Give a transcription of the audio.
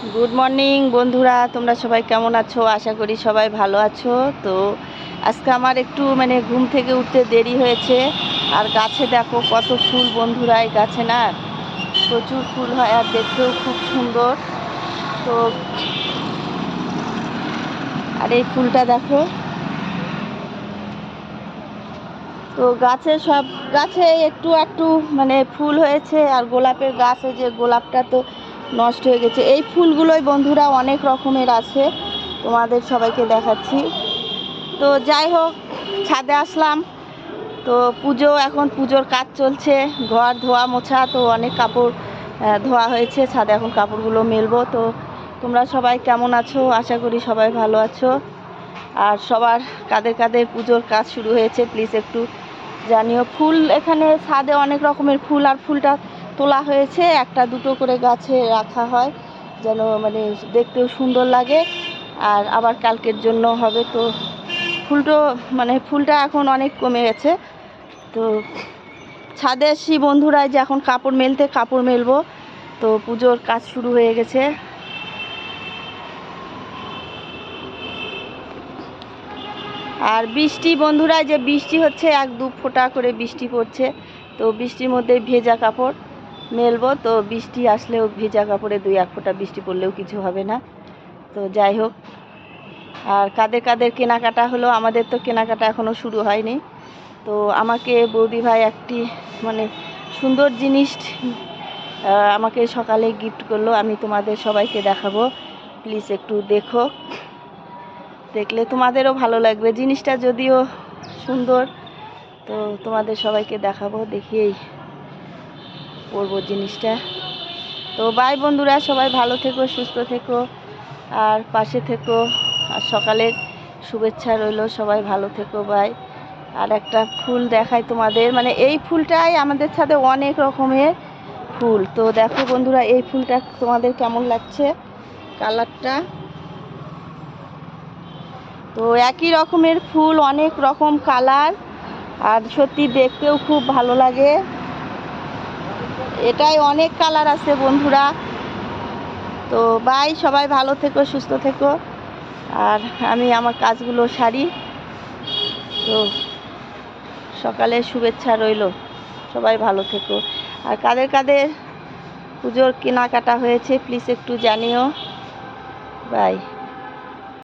Good morning বন্ধুরা, তোমরা সবাই কেমন আছো? আশা করি সবাই ভালো আছো। তো আজকে আমার একটু মানে ঘুম থেকে উঠতে দেরি হয়েছে। আর গাছে দেখো কত ফুল বন্ধুরা, এই গাছে না প্রচুর ফুল হয় আর দেখতেও খুব সুন্দর। তো আর এই ফুলটা দেখো। তো গাছে সব, গাছে একটু একটু মানে ফুল হয়েছে। আর গোলাপের গাছে যে গোলাপটা তো নষ্ট হয়ে গেছে। এই ফুলগুলোই বন্ধুরা অনেক রকমের আছে। তোমাদের সবাইকে দেখাচ্ছি। তো যাই হোক, ছাদে আসলাম। তো পুজো, এখন পুজোর কাজ চলছে। ঘর, ধোয়া, মোছা, তো অনেক কাপড় ধোয়া হয়েছে। ছাদে এখন কাপড়গুলো মেলবো। তো তোমরা সবাই কেমন আছো? আশা করি সবাই ভালো আছো। আর সবার কাদের কাদের পুজোর কাজ শুরু হয়েছে। প্লিজ একটু জানিও। ফুল এখানে ছাদে অনেক রকমের ফুল, আর ফুলটা তোলা হয়েছে, একটা দুটো করে গাছে রাখা হয়, যেন মানে দেখতেও সুন্দর লাগে। আর আবার কালকের জন্য হবে তো ফুলটো মানে ফুলটা এখন অনেক কমে গেছে। তো ছাদে এসছি বন্ধুরা যে এখন কাপড় মেলতে কাপড় মেলবো। তো পুজোর কাজ শুরু হয়ে গেছে। আর বৃষ্টি বন্ধুরা যে বৃষ্টি হচ্ছে, এক দু ফোঁটা করে বৃষ্টি পড়ছে। তো বৃষ্টির মধ্যে ভেজা কাপড়। মেলবো। তো বৃষ্টি আসলেও ভেজা কাপড়ে দুই এক ফোঁটা বৃষ্টি পড়লেও কিছু হবে না। তো যাই হোক, আর কাদের কাদের কেনাকাটা হলো? আমাদের তো কেনাকাটা এখনও শুরু হয়নি। তো আমাকে বৌদি ভাই একটি মানে সুন্দর জিনিস আমাকে সকালে গিফট করল। আমি তোমাদের সবাইকে দেখাবো। প্লিজ একটু দেখো। দেখলে তোমাদেরও ভালো লাগবে। জিনিসটা যদিও সুন্দর, তো তোমাদের সবাইকে দেখাবো, দেখিয়েই পরবো জিনিসটা। তো বাই বন্ধুরা, সবাই ভালো থেকো, সুস্থ থেকো, আর পাশে থেকো। আর সকালের শুভেচ্ছা রইল, সবাই ভালো থেকো, বাই। আর একটা ফুল দেখাই তোমাদের মানে এই ফুলটাই আমাদের সাথে অনেক রকমের ফুল। তো দেখো বন্ধুরা, এই ফুলটা তোমাদের কেমন লাগছে? কালারটা? তো একই রকমের ফুল, অনেক রকম কালার। আর সত্যি দেখতেও খুব ভালো লাগে। এটাই অনেক কালার আছে বন্ধুরা। তো বাই সবাই ভালো থেকো, সুস্থ থেকো। আর আমি আমার কাজগুলো সারি। তো সকালে শুভেচ্ছা রইল। সবাই ভালো থেকো। আর কাদের কাদের পুজোর কেনাকাটা হয়েছে প্লিজ একটু জানিও। বাই